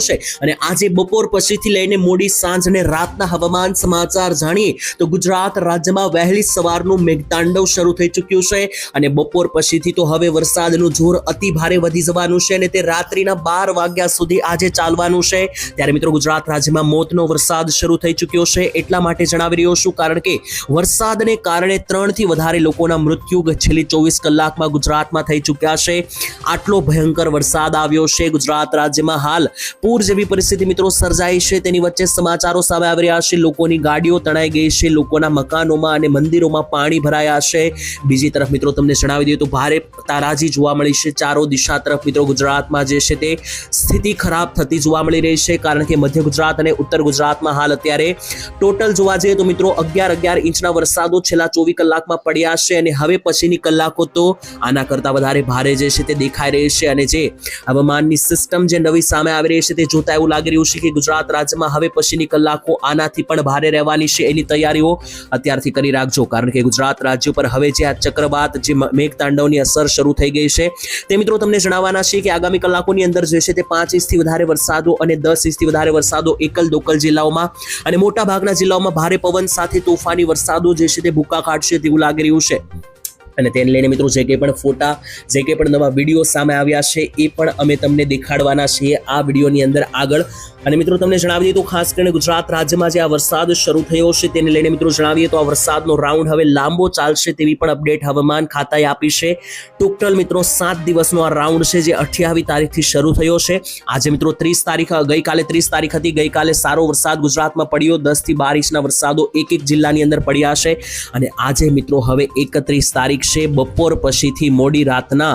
છે અને આજે બપોર પછીથી લઈને મોડી સાંજ અને રાતના હવામાન સમાચાર જાણીએ તો ગુજરાત રાજ્યમાં વહેલી સવારનું મેઘતાંડવ શરૂ થઈ ચૂક્યું છે. અને બપોર પછીથી તો હવે વરસાદનું જોર અતિ ભારે વધી જવાનું છે અને તે રાત્રિના બાર વાગ્યા સુધી આજે ચાલવાનું છે. ત્યારે મિત્રો ગુજરાત રાજ્યમાં મોતનો વરસાદ શરૂ થઈ ચૂક્યો છે. એટલા માટે જણાવી રહ્યો છું કારણ કે વરસાદને કારણે ત્રણથી વધારે લોકોના મૃત્યુ છેલ્લી ચોવીસ કલાકમાં ગુજરાતમાં થઈ ચૂક્યા છે. આટલો ભયંકર વરસાદ આવ્યો છે. ગુજરાત રાજ્યમાં હાલ પૂર જેવી પરિસ્થિતિ મિત્રો સર્જાઈ છે. તેની વચ્ચે સમાચારો સામે આવી રહ્યા છે. લોકોની ગાડીઓ તણાઈ ગઈ છે. લોકોના મકાનોમાં અને મંદિરોમાં પાણી ભરાયા છે. બીજી તરફ મિત્રો તમને જણાવી દઈએ તો ભારે તારાજી જોવા મળી છે. ચારો દિશા તરફ મિત્રો ગુજરાતમાં જે છે તે સ્થિતિ ખરાબ થતી જોવા મળી રહી છે. કારણ કે મધ્ય ગુજરાત અને ઉત્તર ગુજરાતમાં હાલ અત્યારે ટોટલ જોવા જઈએ તો મિત્રો અગિયાર અગિયાર ઇંચના વરસાદો છેલ્લા ચોવીસ કલાકમાં પડ્યા છે. અને હવે પછીની કલાકો તો આના કરતાં વધારે ભારે જે છે તે દેખાઈ રહી છે. અને જે હવામાનની સિસ્ટમ જે નવી સામે આવી રહી છે તે જોતા એવું લાગી રહ્યું છે કે ગુજરાત રાજ્યમાં હવે પછીની કલાકો આનાથી પણ ભારે રહેવાની છે એની તૈયારીઓ અત્યારથી કરી રાખજો. કારણ કે ગુજરાત રાજ્ય પર હવે જે આ ચક્રવાત, જે મેઘતાંડવની અસર શરૂ થઈ ગઈ છે, તે મિત્રો તમને જણાવવાના છે કે આગામી કલાકોની અંદર જે છે તે પાંચ ઇંચથી વધારે વરસાદો અને દસ ઇંચથી વધારે વરસાદો એકલ દોકલ જિલ્લાઓમાં અને મોટા ભાગના જિલ્લાઓમાં ભારે પવન સાથે તોફાની વરસાદો જે છે તે ભૂકા કાઢશે તેવું લાગી રહ્યું છે. અને તેને લઈને મિત્રો જે કંઈ પણ ફોટા, જે કંઈ પણ નવા વીડિયો સામે આવ્યા છે, એ પણ અમે તમને દેખાડવાના છીએ આ વિડીયોની અંદર આગળ. અને મિત્રો તમને જણાવી દઈએ તો ખાસ કરીને ગુજરાત રાજ્યમાં જે આ વરસાદ શરૂ થયો છે તેને લઈને મિત્રો જણાવીએ તો આ વરસાદનો રાઉન્ડ હવે લાંબો ચાલશે તેવી પણ અપડેટ હવામાન ખાતાએ આપી છે. ટોટલ મિત્રો સાત દિવસનો આ રાઉન્ડ છે જે અઠ્યાવીસ તારીખથી શરૂ થયો છે. આજે મિત્રો ત્રીસ તારીખ, ગઈકાલે ત્રીસ તારીખ હતી. ગઈકાલે સારો વરસાદ ગુજરાતમાં પડ્યો. દસથી બાર ઇંચના વરસાદો એક એક જિલ્લાની અંદર પડ્યા છે. અને આજે મિત્રો હવે એકત્રીસ તારીખ છે બપોર પછીથી મોડી રાતના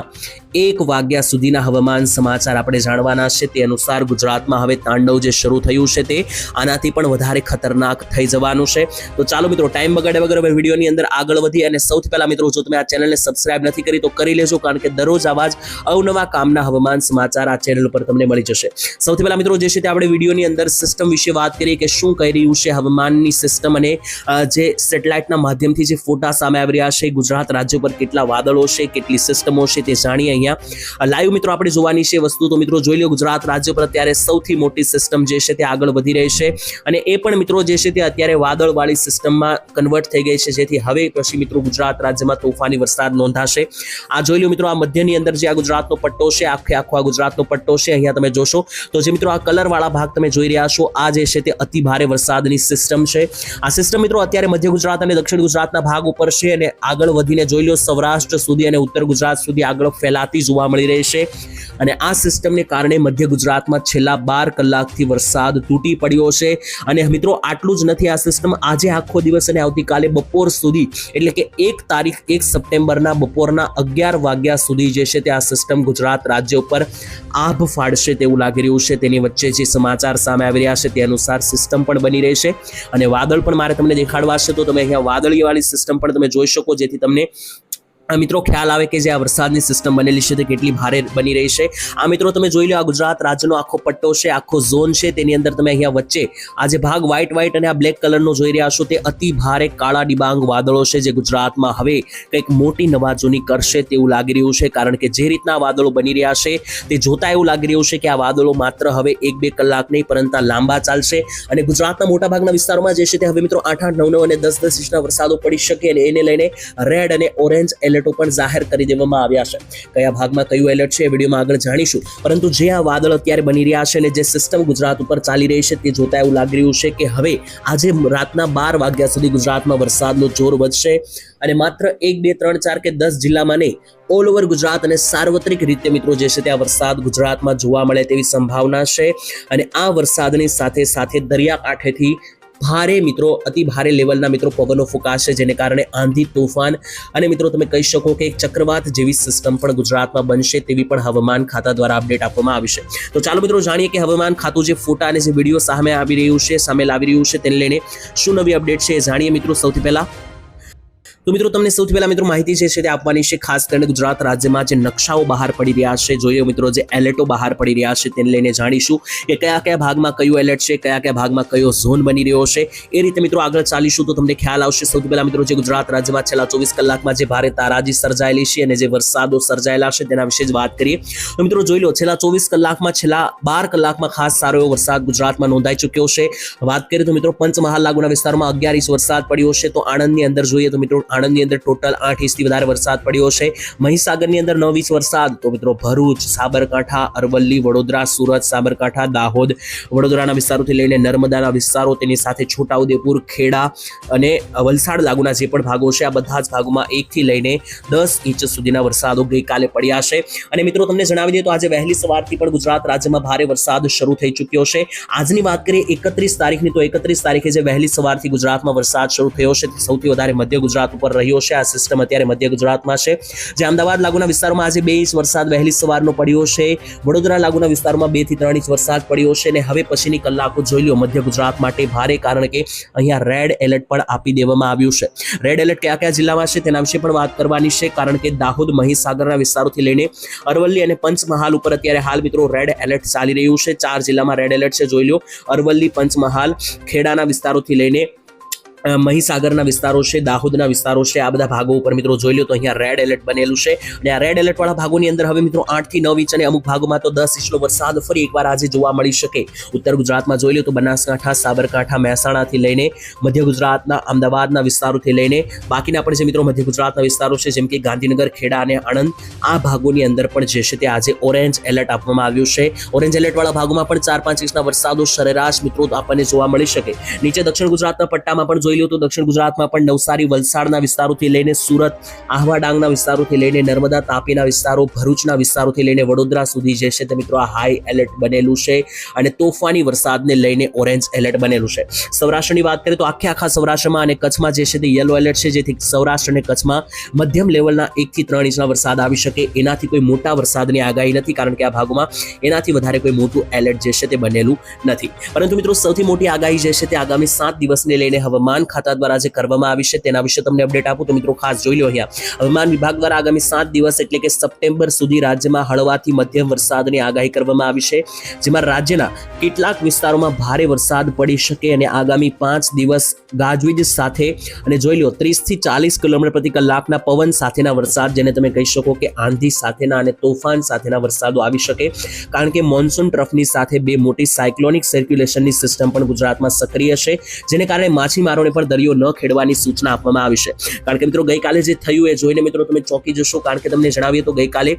એક વાગ્યા સુધીના હવામાન સમાચાર આપણે જાણવાના છે તે અનુસાર ગુજરાતમાં હવે તાંડવ જે શરૂ થયું છે તે આનાથી પણ વધારે ખતરનાક થઈ જવાનું છે. તો ચાલો મિત્રો, ટાઈમ બગાડે વગર હવે વિડીયોની અંદર આગળ વધી અને સૌથી પહેલા મિત્રો, જો તમે આ ચેનલને સબસ્ક્રાઇબ નથી કરી તો કરી લેજો, કારણ કે દરરોજ આવા જ અવનવા કામના હવામાન સમાચાર આ ચેનલ પર તમને મળી જશે. સૌથી પહેલા મિત્રો, જે છે તે આપણે વિડીયોની અંદર સિસ્ટમ વિશે વાત કરીએ કે શું કહી રહ્યું છે હવામાનની સિસ્ટમ અને જે સેટેલાઇટના માધ્યમથી જે ફોટા સામે આવી રહ્યા છે, ગુજરાત રાજ્ય પર કેટલા વાદળો છે, કેટલી સિસ્ટમો છે તે જાણીએ અહીંયા. લાઈવ મિત્રો આપણે જોવાની છે વસ્તુ. તો મિત્રો જોઈ લો, ગુજરાત રાજ્ય પર અત્યારે સૌથી મોટી સિસ્ટમ જે છે તે આગળ વધી રહી છે. અને એ પણ મિત્રો જે છે તે અત્યારે વાદળવાળી સિસ્ટમમાં કન્વર્ટ થઈ ગઈ છે. જેથી હવે પછી મિત્રો ગુજરાત રાજ્યમાં તોફાની વરસાદ નોંધાશે. આ જોઈ લો મિત્રો, આ મધ્યની અંદર જે આ ગુજરાતનો પટ્ટો છે, આખે આખો આ ગુજરાતનો પટ્ટો છે, અહીંયા તમે જોશો. તો જે મિત્રો આ કલરવાળા ભાગ તમે જોઈ રહ્યા છો, આ જે છે તે અતિ ભારે વરસાદની સિસ્ટમ છે. આ સિસ્ટમ મિત્રો અત્યારે મધ્ય ગુજરાત અને દક્ષિણ ગુજરાતના ભાગ ઉપર છે અને આગળ વધીને જોઈ લો સૌરાષ્ટ્ર સુધી અને ઉત્તર ગુજરાત સુધી આગળ ફેલાતી જોવા મળી રહી છે. અને આ સિસ્ટમને કારણે મધ્ય ગુજરાતમાં છેલ્લા બાર કલાકથી વરસાદ તૂટી પડ્યો છે. અને મિત્રો, આટલું જ નથી, આ સિસ્ટમ આજે આખો દિવસ અને આવતીકાલે બપોર સુધી, એટલે કે એક તારીખ, એક સપ્ટેમ્બરના બપોરના અગિયાર વાગ્યા સુધી જે છે તે આ સિસ્ટમ ગુજરાત રાજ્ય ઉપર આભ ફાડશે તેવું લાગી રહ્યું છે. તેની વચ્ચે જે સમાચાર સામે આવી રહ્યા છે તે અનુસાર સિસ્ટમ પણ બની રહેશે અને વાદળ પણ મારે તમને દેખાડવા છે, તો તમે અહીંયા વાદળીવાળી સિસ્ટમ પણ તમે જોઈ શકો, જેથી તમને મિત્રો ખ્યાલ આવે કે જે આ વરસાદની સિસ્ટમ બનેલી છે તે કેટલી ભારે બની રહી છે. આ મિત્રો તમે જોઈ લો આ ગુજરાત રાજ્યનો આખો પટ્ટો છે, આખો ઝોન છે, તેની અંદર તમે અહીંયા વચ્ચે આ જે ભાગ વ્હાઇટ વ્હાઇટ અને આ બ્લેક કલરનો જોઈ રહ્યા છો તે અતિ ભારે કાળા ડિબાંગ વાદળો છે જે ગુજરાતમાં હવે કંઈક મોટી નવાજોની કરશે તેવું લાગી રહ્યું છે. કારણ કે જે રીતના વાદળો બની રહ્યા છે તે જોતા એવું લાગી રહ્યું છે કે આ વાદળો માત્ર હવે એક બે કલાક નહીં, પરંતુ લાંબા ચાલશે અને ગુજરાતના મોટાભાગના વિસ્તારોમાં જે છે તે હવે મિત્રો આઠ આઠ નવ નવ અને દસ દસ ઇંચના વરસાદો પડી શકે અને એને લઈને રેડ અને ઓરેન્જ એલર્ટો પણ જાહેર કરી દેવામાં આવ્યા છે. કયા ભાગમાં કયું એલર્ટ છે એ વિડીયોમાં આગળ જાણીશું. પરંતુ જે આ વાદળ અત્યારે બની રહ્યા છે અને જે સિસ્ટમ ગુજરાત ઉપર ચાલી રહી છે તે જોતા એવું લાગી રહ્યું છે કે હવે આજે રાતના બાર વાગ્યા સુધી ગુજરાતમાં વરસાદનો જોર વધશે અને માત્ર એક, બે, ત્રણ, ચાર કે દસ જિલ્લામાં નહીં ઓલ ઓવર ગુજરાત અને સાર્વત્રિક રીતે મિત્રો જે છે ત્યાં વરસાદ ગુજરાતમાં જોવા મળે તેવી સંભાવના છે. અને આ વરસાદની સાથે સાથે દરિયાકાંઠેથી ભારે મિત્રો, અતિ ભારે લેવલના મિત્રો પવનો ફૂંકાશે, જેને કારણે આંધી તોફાન અને મિત્રો તમે કહી શકો કે એક ચક્રવાત જેવી સિસ્ટમ પણ ગુજરાતમાં બનશે તેવી પણ હવામાન ખાતા દ્વારા અપડેટ આપવામાં આવી છે. તો ચાલો મિત્રો જાણીએ કે હવામાન ખાતું જે ફોટા અને જે વીડિયો સામે આવી રહ્યું છે, સામે લાવી રહ્યું છે, તેને લઈને શું નવી અપડેટ છે જાણીએ મિત્રો સૌથી પહેલા. તો મિત્રો, તમને સૌથી પહેલા મિત્રો માહિતી જે છે તે આપવાની છે, ખાસ કરીને ગુજરાત રાજ્યમાં જે નકશાઓ બહાર પડી રહ્યા છે, જોઈએ મિત્રો જે એલર્ટો બહાર પડી રહ્યા છે તેને લઈને જાણીશું કે કયા કયા ભાગમાં કયું એલર્ટ છે, કયા કયા ભાગમાં કયો ઝોન બની રહ્યો છે. એ રીતે મિત્રો આગળ ચાલીશું તો તમને ખ્યાલ આવશે. સૌથી પહેલા મિત્રો જે ગુજરાત રાજ્યમાં છેલ્લા ચોવીસ કલાકમાં જે ભારે તારાજી સર્જાયેલી છે અને જે વરસાદો સર્જાયેલા છે તેના વિશે જ વાત કરીએ. તો મિત્રો જોઈ લો, છેલ્લા ચોવીસ કલાકમાં, છેલ્લા બાર કલાકમાં ખાસ સારો એવો વરસાદ ગુજરાતમાં નોંધાઈ ચૂક્યો છે. વાત કરીએ તો મિત્રો પંચમહાલ લાગુના વિસ્તારમાં અગિયાર ઇંચ વરસાદ પડ્યો છે. તો આણંદની અંદર જોઈએ તો મિત્રો આણંદની અંદર ટોટલ આઠ ઇંચથી વધારે વરસાદ પડ્યો છે. મહીસાગરની અંદર નવ ઇંચ વરસાદ. તો મિત્રો ભરૂચ, સાબરકાંઠા, અરવલ્લી, વડોદરા, સુરત, સાબરકાંઠા, દાહોદ વડોદરાના વિસ્તારોથી લઈને નર્મદાના વિસ્તારો, તેની સાથે છોટાઉદેપુર, ખેડા અને વલસાડ લાગુના જે પણ ભાગો છે, આ બધા જ ભાગોમાં એકથી લઈને દસ ઇંચ સુધીના વરસાદો ગઈકાલે પડ્યા છે. અને મિત્રો તમને જણાવી દઈએ તો આજે વહેલી સવારથી પણ ગુજરાત રાજ્યમાં ભારે વરસાદ શરૂ થઈ ચૂક્યો છે. આજની વાત કરીએ, એકત્રીસ તારીખની, તો એકત્રીસ તારીખે જે વહેલી સવારથી ગુજરાતમાં વરસાદ શરૂ થયો છે સૌથી વધારે મધ્ય ગુજરાત રહ્યો છે. આ સિસ્ટમ અત્યારે મધ્ય ગુજરાતમાં છે. જે અમદાવાદ લાગુના વિસ્તારમાં આજે બે ઇંચ વરસાદ વહેલી સવારનો પડ્યો છે. વડોદરા લાગુના વિસ્તારમાં બેથી ત્રણ ઇંચ વરસાદ પડ્યો છે અને હવે પછીની કલાકો જોઈ લો મધ્ય ગુજરાત માટે ભારે કારણ કે અહીંયા રેડ એલર્ટ પણ આપી દેવામાં આવ્યું છે. રેડ એલર્ટ કયા કયા જિલ્લામાં છે તેના વિશે પણ વાત કરવાની છે કારણ કે દાહોદ, મહીસાગરના વિસ્તારોથી લઈને અરવલ્લી અને પંચમહાલ ઉપર અત્યારે હાલ મિત્રો રેડ એલર્ટ ચાલી રહ્યું છે. ચાર જિલ્લામાં રેડ એલર્ટ છે, જોઈ લો અરવલ્લી, પંચમહાલ, ખેડાના વિસ્તારોથી લઈને મહીસાગરના વિસ્તારો છે, દાહોદના વિસ્તારો છે, આ બધા ભાગો ઉપર મિત્રો જોઈ લો તો અહીંયા રેડ એલર્ટ બનેલું છે. અને આ રેડ એલર્ટ વાળા ભાગોની અંદર હવે મિત્રો આઠથી નવ ઇંચ અને અમુક ભાગોમાં તો દસ ઇંચનો વરસાદ ફરી એકવાર આજે જોવા મળી શકે. ઉત્તર ગુજરાતમાં જોઈ લો તો બનાસકાંઠા, સાબરકાંઠા, મહેસાણાથી લઈને મધ્ય ગુજરાતના, અમદાવાદના વિસ્તારોથી લઈને બાકીના પણ જે મિત્રો મધ્ય ગુજરાતના વિસ્તારો છે, જેમ કે ગાંધીનગર, ખેડા અને આણંદ, આ ભાગોની અંદર પણ જે છે તે આજે ઓરેન્જ એલર્ટ આપવામાં આવ્યું છે. ઓરેન્જ એલર્ટ વાળા ભાગોમાં પણ ચાર પાંચ ઇંચના વરસાદો સરેરાશ મિત્રો આપણને જોવા મળી શકે. નીચે દક્ષિણ ગુજરાતના પટ્ટામાં પણ જોઈ લો તો દક્ષિણ ગુજરાતમાં પણ નવસારી, વલસાડના વિસ્તારોથી લઈને સુરત આહવા ડાંગના વિસ્તારોથી લઈને નર્મદા, તાપીના વિસ્તારો, ભરૂચના વિસ્તારોથી લઈને વડોદરા સુધી જે છે તે મિત્રો આ હાઈ એલર્ટ બનેલું છે અને તોફાની વરસાદને લઈને ઓરેન્જ એલર્ટ બનેલું છે. સૌરાષ્ટ્રની વાત કરીએ તો આખે આખા સૌરાષ્ટ્રમાં અને કચ્છમાં જે છે તે યલો એલર્ટ છે, જેથી સૌરાષ્ટ્ર અને કચ્છમાં મધ્યમ લેવલના એકથી ત્રણ ઇંચના વરસાદ આવી શકે. એનાથી કોઈ મોટા વરસાદની આગાહી નથી, કારણ કે આ ભાગોમાં એનાથી વધારે કોઈ મોટું એલર્ટ જે છે તે બનેલું નથી. પરંતુ મિત્રો સૌથી મોટી આગાહી જે છે તે આગામી સાત દિવસને લઈને હવામાન ખાતા દ્વારા જે કરવામાં આવી છે તેના વિશે તમને અપડેટ આપું તો મિત્રો ખાસ જોઈ લો અહીંયા. હવામાન વિભાગ દ્વારા આગામી સાત દિવસ એટલે કે સપ્ટેમ્બર સુધી રાજ્યમાં હળવાથી મધ્યમ વરસાદની આગાહી કરવામાં આવી છે, જેમાં રાજ્યના કેટલાક વિસ્તારોમાં ભારે વરસાદ પડી શકે અને આગામી પાંચ દિવસ ગાજવીજ સાથે અને જોઈ લો ત્રીસથી ચાલીસ કિલોમીટર પ્રતિ કલાકના પવન સાથેના વરસાદ, જેને તમે કહી શકો કે આંધી સાથેના અને તોફાન સાથેના વરસાદો આવી શકે. કારણ કે મોન્સૂન ટ્રફની સાથે બે મોટી સાયક્લોનિક સર્ક્યુલેશનની સિસ્ટમ પણ ગુજરાતમાં સક્રિય છે, જેને કારણે માછીમારોને પણ દરિયો ન ખેડવાની સૂચના આપવામાં આવી છે. કારણ કે મિત્રો ગઈકાલે જે થયું એ જોઈને મિત્રો તમે ચોંકી જશો. કારણ કે તમને જણાવીએ તો ગઈકાલે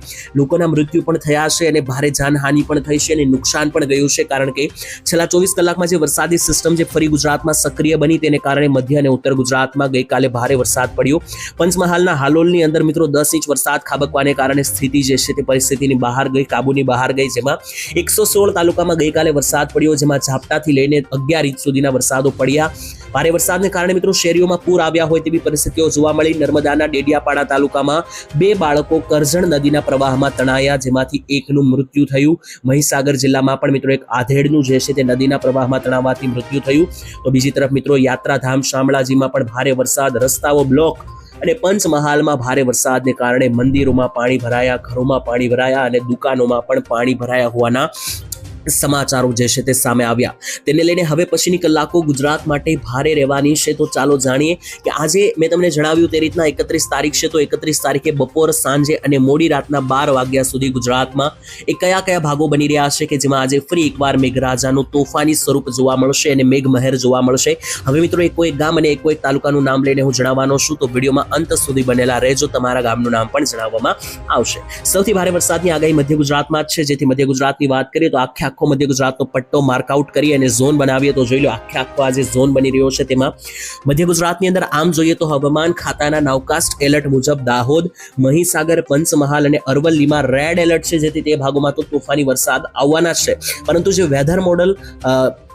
લોકોના મૃત્યુ પણ થયા છે અને ભારે જાનહાનિ પણ થઈ છે અને નુકસાન પણ ગયું છે. કારણ કે છેલ્લા ચોવીસ કલાકમાં જે વરસાદી સિસ્ટમ જે ફરી ગુજરાતમાં સક્રિય બની તેને કારણે મધ્ય અને ઉત્તર ગુજરાતમાં ગઈકાલે ભારે વરસાદ પડ્યો. પંચમહાલના હાલોલની અંદર મિત્રો દસ ઇંચ વરસાદ ખાબકવાને કારણે સ્થિતિ જે છે તે પરિસ્થિતિની બહાર ગઈ, કાબુની બહાર ગઈ. જેમાં એકસો સોળ તાલુકામાં ગઈકાલે વરસાદ પડ્યો, જેમાં ઝાપટાથી લઈને અગિયાર ઇંચ સુધીના વરસાદો પડ્યા. ભારે વરસાદને કારણે મિત્રો શેરીઓમાં પૂર આવ્યા હોય તેવી પરિસ્થિતિઓ જોવા મળી. નર્મદાના ડેડિયાપાડા તાલુકામાં બે બાળકો કરજણ નદીના પ્રવાહમાં તણાયા, જેમાંથી એકનું મૃત્યુ થયું. મહીસાગર જિલ્લામાં પણ મિત્રો એક આધેડનું જે છે તે નદીના પ્રવાહમાં તણાવવાથી મૃત્યુ થયું. તો બીજી તરફ મિત્રો યાત્રાધામ શામળાજીમાં પણ ભારે વરસાદ, રસ્તાઓ બ્લોક અને પંચમહાલમાં ભારે વરસાદને કારણે મંદિરોમાં પાણી ભરાયા, ઘરોમાં પાણી ભરાયા અને દુકાનોમાં પણ પાણી ભરાયા હોવાના સમાચારો જે છે તે સામે આવ્યા. તેને લઈને હવે પછીની કલાકો ગુજરાત માટે ભારે રહેવાની છે. તો ચાલો જાણીએ કે આજે મેં તમને જણાવ્યું તે રીતના એકત્રીસ તારીખ છે. તો એકત્રીસ તારીખે બપોર સાંજે અને મોડી રાતના બાર વાગ્યા સુધી ગુજરાતમાં એ કયા કયા ભાગો બની રહ્યા છે કે જેમાં આજે ફરી એકવાર મેઘરાજાનું તોફાની સ્વરૂપ જોવા મળશે અને મેઘમહેર જોવા મળશે. હવે મિત્રો એકો એક ગામ અને એકો એક તાલુકાનું નામ લઈને હું જણાવવાનો છું. તો વિડીયોમાં અંત સુધી બનેલા રહેજો. તમારા ગામનું નામ પણ જણાવવામાં આવશે. સૌથી ભારે વરસાદની આગાહી મધ્ય ગુજરાતમાં જ છે. જેથી મધ્ય ગુજરાતની વાત કરીએ તો આખે આખો મધ્ય ગુજરાતનો પટ્ટો માર્કઆઉટ કરી અને ઝોન બનાવીએ તો જોઈ લો આખે આખો આ જે ઝોન બની રહ્યો છે તેમાં મધ્ય ગુજરાતની અંદર આમ જોઈએ તો હવામાન ખાતાના નાવકાસ્ટ એલર્ટ મુજબ દાહોદ, મહીસાગર, પંચમહાલ અને અરવલ્લીમાં રેડ એલર્ટ છે જેથી તે ભાગોમાં તો તોફાની વરસાદ આવવાના છે. પરંતુ જે વેધર મોડલ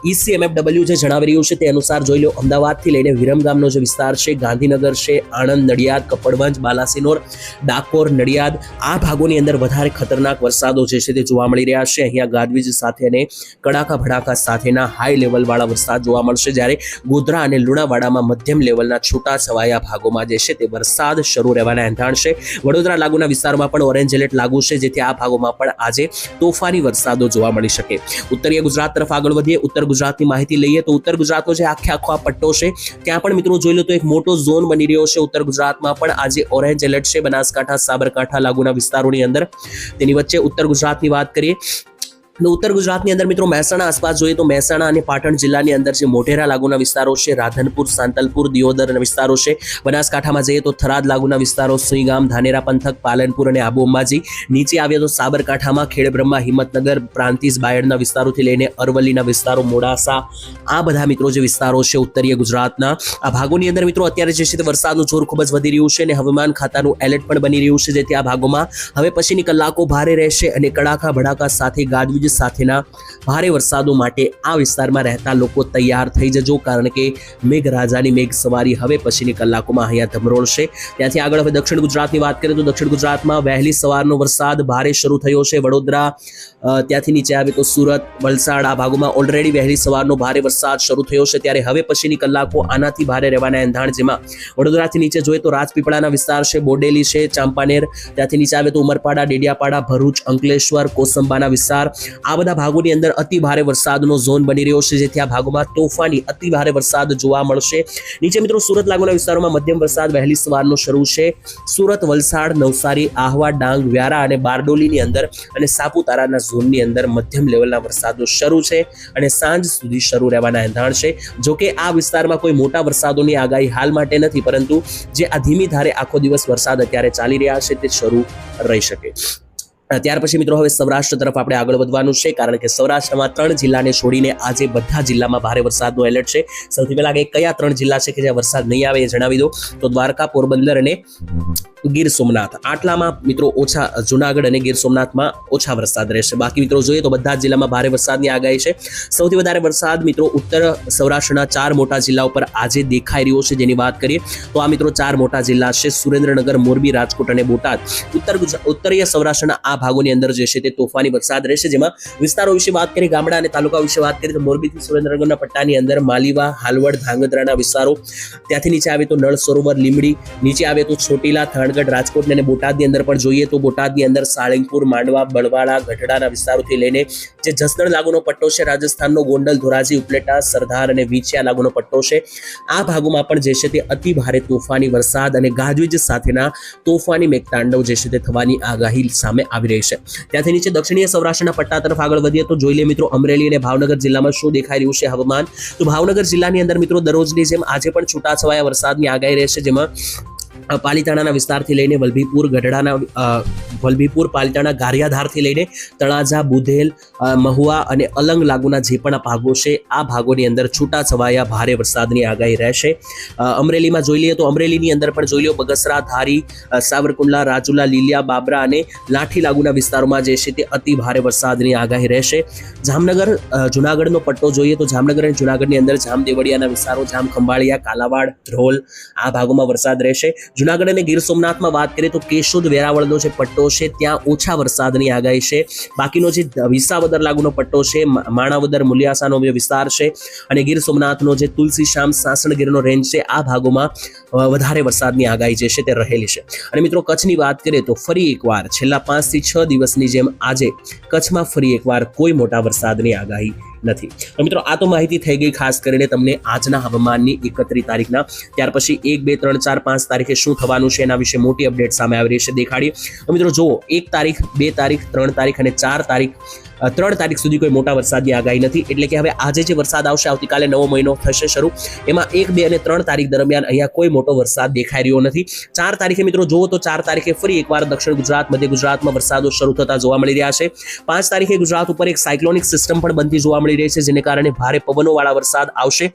ઈસીએમએફડબલ્યુ જે જણાવી રહ્યું છે તે અનુસાર જોઈ લો, અમદાવાદથી લઈને વિરમગામનો જે વિસ્તાર છે, ગાંધીનગર છે, આણંદ, નડિયાદ, કપડવંજ, બાલાસિનોર, ડાકોર, નડિયાદ, આ ભાગોની અંદર વધારે ખતરનાક વરસાદો જે છે તે જોવા મળી રહ્યા છે. અહીંયા ગાજવીજ સાથે અને કડાકા ભડાકા સાથેના હાઈ લેવલવાળા વરસાદ જોવા મળશે જ્યારે ગોધરા અને લુણાવાડામાં મધ્યમ લેવલના છૂટા છવાયા ભાગોમાં જે છે તે વરસાદ શરૂ રહેવાના એંધાણ છે. વડોદરા લાગુના વિસ્તારમાં પણ ઓરેન્જ એલર્ટ લાગુ છે, જેથી આ ભાગોમાં પણ આજે તોફાની વરસાદો જોવા મળી શકે. ઉત્તરીય ગુજરાત તરફ આગળ વધીએ, ઉત્તર ગુજરાતની માહિતી લઈએ તો ઉત્તર ગુજરાતનો જે આખે આખો આ પટ્ટો છે, ત્યાં પણ મિત્રો જોઈ લો તો એક મોટો ઝોન બની રહ્યો છે ઉત્તર ગુજરાતમાં પણ આજે ઓરેન્જ એલર્ટ છે, બનાસકાંઠા, સાબરકાંઠા લાગુના વિસ્તારોની અંદર. તેની વચ્ચે ઉત્તર ગુજરાતની વાત કરીએ ઉત્તર ગુજરાતની અંદર મિત્રો મહેસાણા આસપાસ જોઈએ તો મહેસાણા અને પાટણ જિલ્લાની અંદર જે મોઢેરા લાગુના વિસ્તારો છે, રાધનપુર, સાંતલપુર દિયોદરના વિસ્તારો છે. બનાસકાંઠામાં જઈએ તો થરાદ લાગુના વિસ્તારો સુઈગામ ધાનેરા પંથક, પાલનપુર અને આબુ અંબાજી. નીચે આવીએ તો સાબરકાંઠામાં, ખેડબ્રહ્મા, હિંમતનગર, પ્રાંતિજ બાયડના વિસ્તારોથી લઈને અરવલ્લીના વિસ્તારો, મોડાસા, આ બધા મિત્રો જે વિસ્તારો છે ઉત્તરીય ગુજરાતના. આ ભાગોની અંદર મિત્રો અત્યારે જે છે તે વરસાદનું જોર ખૂબ જ વધી રહ્યું છે અને હવામાન ખાતાનું એલર્ટ પણ બની રહ્યું છે જેથી આ ભાગોમાં. હવે પછીની કલાકો ભારે રહેશે અને કડાકા, ભડાકા સાથે ગાજવીજ સાથેના ભારે વરસાદો માટે આ વિસ્તારમાં રહેતા લોકો તૈયાર થઈ જજો, કારણ કે મેઘરાજાની મેઘ સવારી હવે પછીની કલાકોમાં અહીંયા ધમરોળશે. ત્યાંથી આગળ હવે દક્ષિણ ગુજરાતની વાત કરીએ તો દક્ષિણ ગુજરાતમાં વહેલી સવારનો વરસાદ ભારે શરૂ થયો છે. વડોદરા ત્યાંથી નીચે આવે તો સુરત, વલસાડ, આ ભાગોમાં ઓલરેડી વહેલી સવારનો ભારે વરસાદ શરૂ થયો છે. ત્યારે હવે પછીની કલાકો આનાથી ભારે રહેવાના એંધાણ જેમાં. વડોદરાથી નીચે જોઈએ તો રાજપીપળાના વિસ્તાર છે, બોડેલી છે, ચાંપાનેર. ત્યાંથી નીચે આવે તો ઉમરપાડા, ડેડિયાપાડા, ભરૂચ, અંકલેશ્વર, કોસંબાના વિસ્તાર. આ બધા ભાગોની અંદર અતિ ભારે વરસાદનો ઝોન બની રહ્યો છે, જેથી આ ભાગોમાં તોફાની અતિ ભારે વરસાદ જોવા મળશે. નીચે મિત્રો સુરત લાગુના વિસ્તારોમાં મધ્યમ વરસાદ વહેલી સવારનો શરૂ છે. સુરત, વલસાડ, નવસારી, આહવા, ડાંગ, વ્યારા અને બારડોલીની અંદર અને સાપુતારાના ઝોનની અંદર મધ્યમ લેવલના વરસાદો શરૂ છે અને સાંજ સુધી શરૂ રહેવાના એંધાણ છે. જોકે આ વિસ્તારમાં કોઈ મોટા વરસાદોની આગાહી હાલ માટે નથી, પરંતુ જે આ ધીમી ધારે આખો દિવસ વરસાદ અત્યારે ચાલી રહ્યા છે, તે શરૂ રહી શકે. ત્યાર પછી મિત્રો હવે સૌરાષ્ટ્ર તરફ આપણે આગળ વધવાનું છે, કારણ કે સૌરાષ્ટ્રમાં ત્રણ જિલ્લાને છોડીને આજે બધા જિલ્લામાં ભારે વરસાદનો એલર્ટ છે. સૌથી પહેલા કે કયા ત્રણ જિલ્લા છે કે જ્યાં વરસાદ નહીં આવે એ જણાવી દો તો દ્વારકા, પોરબંદર અને ગીર સોમનાથ. આટલામાં મિત્રો ઓછા જુનાગઢ અને ગીર સોમનાથમાં ઓછા વરસાદ રહેશે. બાકી મિત્રો જોઈએ તો બધા જિલ્લામાં ભારે વરસાદની આગાહી છે. સૌથી વધારે વરસાદ મિત્રો ઉત્તર સૌરાષ્ટ્રના ચાર મોટા જિલ્લા ઉપર આજે દેખાઈ રહ્યો છે જેની વાત કરીએ તો આ મિત્રો ચાર મોટા જિલ્લા છે સુરેન્દ્રનગર, મોરબી, રાજકોટ અને બોટાદ. ઉત્તર ઉત્તરીય સૌરાષ્ટ્રના આ ભાગોની અંદર જે છે તે તોફાની વરસાદ રહેશે. જેમાં વિસ્તારો વિશે વાત કરીએ, ગામડા અને તાલુકા વિશે વાત કરીએ તો મોરબીથી સુરેન્દ્રનગરના પટ્ટાની અંદર માલીવા, હાલવડ, ધાંગધ્રાના વિસ્તારો. ત્યાંથી નીચે આવે તો નળ સરોવર લીમડી નીચે આવે તો છોટીલા ચોટીલા થાણગઢ રાજકોટ અને બોટાદની અંદર પણ જોઈએ તો બોટાદની અંદર સાળંગપુર, માંડવા બળવાડા ગઢડાના વિસ્તારોથી લઈને જે જસદણ લાગુનો પટ્ટો છે, રાજસ્થાનનો ગોંડલ, ધોરાજી, ઉપલેટા, સરદાર અને વીછિયા લાગુનો પટ્ટો છે. આ ભાગોમાં પણ જે છે તે અતિ ભારે તોફાની વરસાદ અને ગાજવીજ સાથેના તોફાની મેઘતાંડવ જે છે તે થવાની આગાહી સામે આવી રહી છે. ત્યાંથી નીચે દક્ષિણીય સૌરાષ્ટ્રના પટ્ટા તરફ આગળ વધીએ તો જોઈ લે મિત્રો, અમરેલી અને ભાવનગર જિલ્લામાં શું દેખાઈ રહ્યું છે હવામાન? તો ભાવનગર જિલ્લાની અંદર મિત્રો દરરોજની જેમ આજે પણ છૂટાછવાયા વરસાદની આગાહી રહેશે, જેમાં પાલીતાણાના વિસ્તારથી લઈને વલભીપુર ગઢડાના વલભીપુર, પાલીતાણા ગારિયાધારથી લઈને તળાજા, બુધેલ મહુવા અને અલંગ લાગુના જે પણ ભાગો છે, આ ભાગોની અંદર છૂટા છવાયા ભારે વરસાદની આગાહી રહેશે. અમરેલીમાં જોઈ લઈએ તો અમરેલીની અંદર પણ જોઈ લો બગસરા, ધારી સાવરકુંડલા, રાજુલા, લીલિયા, બાબરા અને લાઠી લાગુના વિસ્તારોમાં જે છે તે અતિ ભારે વરસાદની આગાહી રહેશે. જામનગર જુનાગઢનો પટ્ટો જોઈએ તો જામનગર અને જુનાગઢની અંદર જામદેવળિયાના વિસ્તારો જામ ખંભાળિયા કાલાવાડ, ધ્રોલ આ ભાગોમાં વરસાદ રહેશે. જુનાગઢ અને ગીર સોમનાથમાં વાત કરીએ તો કેશોદ વેરાવળનો જે પટ્ટો છે, ત્યાં ઓછા વરસાદની આગાહી છે. બાકીનો જે વિસાવદર લાગુનો પટ્ટો છે માણાવદર, મુલિયાસાનો જે વિસ્તાર છે અને ગીર સોમનાથનો જે તુલસી શ્યામ સાસણગીરનો રેન્જ છે, આ ભાગોમાં વધારે વરસાદની આગાહી જે છે તે રહેલી છે. અને મિત્રો કચ્છની વાત કરીએ તો ફરી એકવાર છેલ્લા પાંચથી છ દિવસની જેમ આજે કચ્છમાં ફરી એકવાર કોઈ મોટા વરસાદની આગાહી નથી. તો મિત્રો, આ તો માહિતી થઈ ગઈ ખાસ કરીને તમને આજના હવામાનની એકત્રીસ તારીખના. ત્યાર પછી એક, બે, ત્રણ, ચાર, પાંચ તારીખે શું થવાનું છે એના વિશે મોટી અપડેટ સામે આવી રહી છે. દેખાડી મિત્રો, જુઓ, એક તારીખ, બે તારીખ, ત્રણ તારીખ અને ચાર તારીખ ત્રણ તારીખ સુધી કોઈ મોટા વરસાદની આગાહી નથી. એટલે કે હવે આજે જે વરસાદ આવશે, આવતીકાલે નવો મહિનો થશે શરૂ. એમાં એક, બે અને ત્રણ તારીખ દરમિયાન અહીંયા કોઈ મોટો વરસાદ દેખાઈ રહ્યો નથી. ચાર તારીખે મિત્રો જુઓ તો ચાર તારીખે ફરી એકવાર દક્ષિણ ગુજરાત, મધ્ય ગુજરાતમાં વરસાદો શરૂ થતા જોવા મળી રહ્યા છે. પાંચ તારીખે ગુજરાત ઉપર એક સાયક્લોનિક સિસ્ટમ પણ બનતી જોવા મળી રહી છે, જેને કારણે ભારે પવનોવાળા વરસાદ આવશે.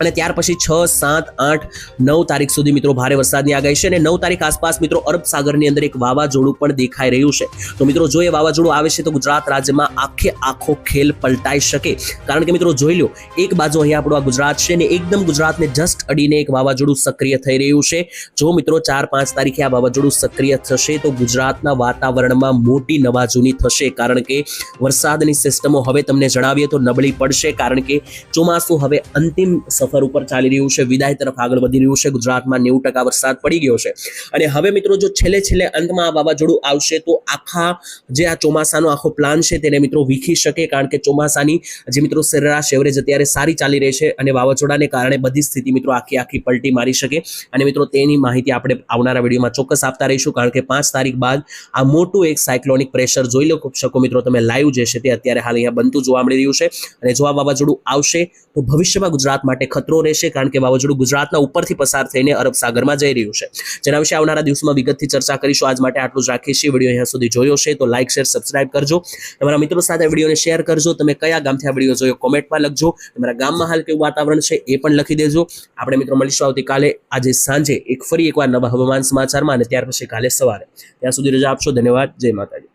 અને ત્યાર પછી છ, સાત, આઠ, નવ તારીખ સુધી મિત્રો ભારે વરસાદની આગાહી છે અને નવ તારીખ આસપાસ મિત્રો અરબ અંદર એક વાવાઝોડું પણ દેખાઈ રહ્યું છે. તો મિત્રો જો એ વાવાઝોડું આવે છે તો ગુજરાત રાજ્યમાં આખે આખો ખેલ પલટાઈ શકે. કારણ કે મિત્રો જોઈ લો, એક બાજુ અહીંયા આપણું આ ગુજરાત છે ને એકદમ ગુજરાતને જસ્ટ અડીને એક વાવાઝોડું સક્રિય થઈ રહ્યું છે. જો મિત્રો ચાર, પાંચ તારીખે આ વાવાઝોડું સક્રિય થશે તો ગુજરાતના વાતાવરણમાં મોટી નવાજૂની થશે. કારણ કે વરસાદની સિસ્ટમો હવે તમને જણાવીએ તો નબળી પડશે. કારણ કે ચોમાસું હવે અંતિમ સફર ઉપર ચાલી રહ્યું છે, વિદાય તરફ આગળ વધી રહ્યું છે, ગુજરાતમાં નેવું ટકા વરસાદ પડી ગયો છે. અને હવે મિત્રો જો છેલ્લે છેલ્લે અંતમાં આ વાવાઝોડું આવશે તો આખા જે આ ચોમાસાનો આખો પ્લાન છે તેને મિત્રો વીખી શકે, કારણ કે ચોમાસાની જે મિત્રો સરેરાશ એવરેજ અત્યારે સારી ચાલી રહી છે અને વાવાઝોડાને કારણે બધી સ્થિતિ મિત્રો આખી આખી પલટી મારી શકે. અને મિત્રો તેની માહિતી આપણે આવનારા વિડીયોમાં ચોક્કસ આપતા રહીશું, કારણ કે પાંચ તારીખ બાદ આ મોટું એક સાયક્લોનિક પ્રેશર જોઈ લો શકો મિત્રો તમે લાઈવ જે છે તે અત્યારે હાલ અહીંયા બનતું જોવા મળી રહ્યું છે. અને જો આ વાવાઝોડું આવશે તો ભવિષ્યમાં ગુજરાત માટે ખતરો રહેશે કારણ કે વાવાઝોડું ગુજરાતના ઉપરથી પસાર થઈને અરબ સાગરમાં જઈ રહ્યું છે. જેના વિશે આવનારા દિવસોમાં વિગતથી ચર્ચા કરીશું. આજ માટે આટલું જ રાખીએ છીએ. વીડિયો અહીંયા સુધી જોયો છે તો લાઇક શેર સબસ્ક્રાઇબ કરજો. તમારા મિત્રો સાથે વિડીયોને શેર કરજો. તમે કયા ગામથી આ વીડિયો જોયો કોમેન્ટમાં લખજો. તમારા ગામમાં હાલ કેવું વાતાવરણ છે એ પણ લખી દેજો. આપણે મિત્રો મળીશું આવતીકાલે. આજે સાંજે એક ફરી એકવાર નવા હવામાન સમાચારમાં અને ત્યાર પછી કાલે સવારે. ત્યાં સુધી રજા આપશો. ધન્યવાદ. જય માતાજી.